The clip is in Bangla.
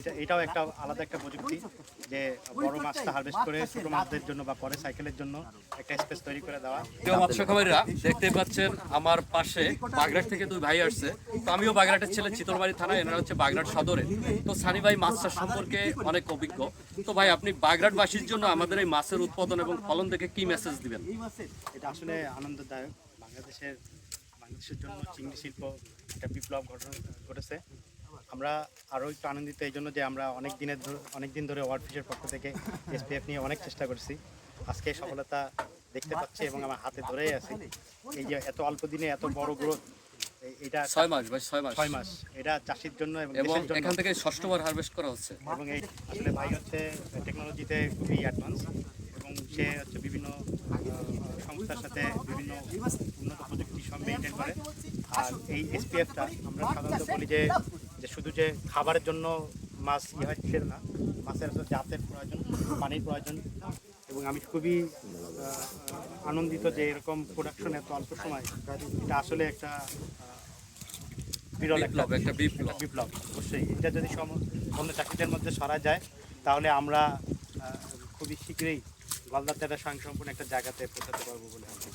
এটা- এটাও একটা আলাদা একটা প্রযুক্তি যে বড় মাছটা হারভেস্ট করে ছোট মাছদের জন্য বা পরে সাইকেলের জন্য একটা স্পেস তৈরি করে দেওয়া। প্রিয় মৎস্য খামারিরা দেখতে পাচ্ছেন আমার পাশে বাগরাট থেকে দুই ভাই আসছে। তো আমিও বাগরাটের ছেলে চিতলবাড়ি থানা এনারা হচ্ছে বাগরাট সদরে। তো সানি ভাই মাছ চাষ সম্পর্কে অনেক অভিজ্ঞ। তো ভাই আপনি বাগরাটবাসীর জন্য আমাদের এই মাছের উৎপাদন এবং ফলন দেখে কি মেসেজ দিবেন? এটা আসলে আনন্দদায়ক। বাংলাদেশের বাংলাদেশের জন্য চিংড়ি শিল্প একটা বিপ্লব ঘটনা ঘটেছে। আমরা আরও একটু আনন্দিত এই জন্য যে আমরা অনেক দিনের অনেক দিন ধরে ওয়ার্ড ফিশের পক্ষ থেকে এসপিএফ নিয়ে অনেক চেষ্টা করছি। আজকে সফলতা দেখতে পাচ্ছি এবং আমার হাতে ধরেই আছে। এই যে এত অল্প দিনে এত বড় গ্রোথ এটা ছয় মাস ভাই ছয় মাস। ছয় মাস। এটা চাষির জন্য এবং এখান থেকে ষষ্ঠবার হারভেস্ট করা হচ্ছে। এবং এই আসলে ভাই হচ্ছে টেকনোলজিতে খুবই অ্যাডভান্স এবং সে হচ্ছে বিভিন্ন সংস্থার সাথে বিভিন্ন উন্নত প্রযুক্তি সব মেনটেন করে। আর এই এসপিএফটা আমরা সাধারণত বলি যে যে শুধু যে খাবারের জন্য মাছ ইয়ে হয় সেটা না মাছের আসলে জাতের প্রয়োজন পানির প্রয়োজন। এবং আমি খুবই আনন্দিত যে এরকম প্রোডাকশন এত অল্প সময় এটা আসলে একটা বিরল একটা বিপ্লব একটা বিপ্লব। অবশ্যই এটা যদি অন্য চাকরিদের মধ্যে সরা যায় তাহলে আমরা খুবই শীঘ্রই গলদাতে একটা স্বয়ংসম্পূর্ণ একটা জায়গাতে পৌঁছাতে পারব বলে আমি।